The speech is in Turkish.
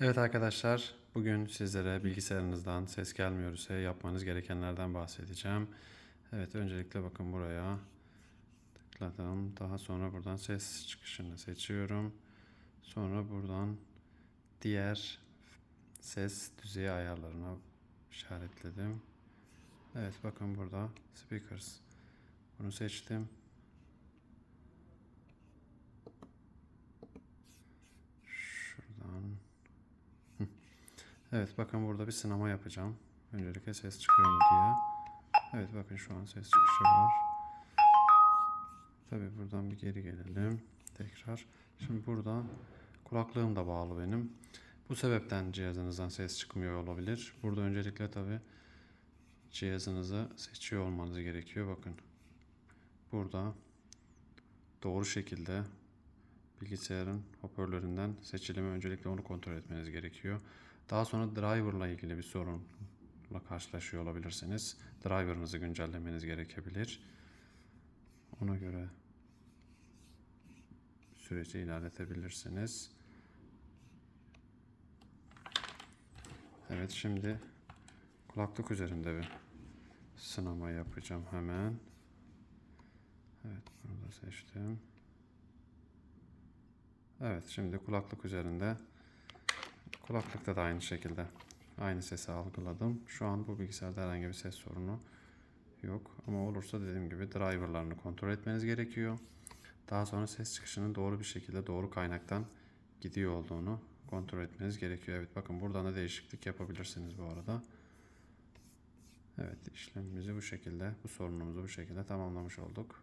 Evet arkadaşlar, bugün sizlere bilgisayarınızdan ses gelmiyor ise yapmanız gerekenlerden bahsedeceğim. Evet, öncelikle bakın buraya tıkladım. Daha sonra buradan ses çıkışını seçiyorum. Sonra buradan diğer ses düzeyi ayarlarına işaretledim. Evet, bakın burada speakers. Bunu seçtim. Evet bakın burada bir sınama yapacağım. Öncelikle ses çıkıyor mu diye. Evet bakın şu an ses çıkışı var. Tabi buradan bir geri gelelim. Tekrar. Şimdi burada kulaklığım da bağlı benim. Bu sebepten cihazınızdan ses çıkmıyor olabilir. Burada öncelikle tabi cihazınızı seçiyor olmanız gerekiyor. Bakın. Burada doğru şekilde bilgisayarın hoparlöründen seçilimi öncelikle onu kontrol etmeniz gerekiyor. Daha sonra driver'la ilgili bir sorunla karşılaşıyor olabilirsiniz. Driver'ınızı güncellemeniz gerekebilir. Ona göre süreci ilerletebilirsiniz. Evet şimdi kulaklık üzerinde bir sınama yapacağım hemen. Evet bunu da seçtim. Evet şimdi kulaklık üzerinde kulaklıkta da aynı şekilde aynı sesi algıladım. Şu an bu bilgisayarda herhangi bir ses sorunu yok. Ama olursa dediğim gibi driverlarını kontrol etmeniz gerekiyor. Daha sonra ses çıkışının doğru bir şekilde doğru kaynaktan gidiyor olduğunu kontrol etmeniz gerekiyor. Evet bakın buradan da değişiklik yapabilirsiniz bu arada. Evet işlemimizi bu şekilde bu sorunumuzu bu şekilde tamamlamış olduk.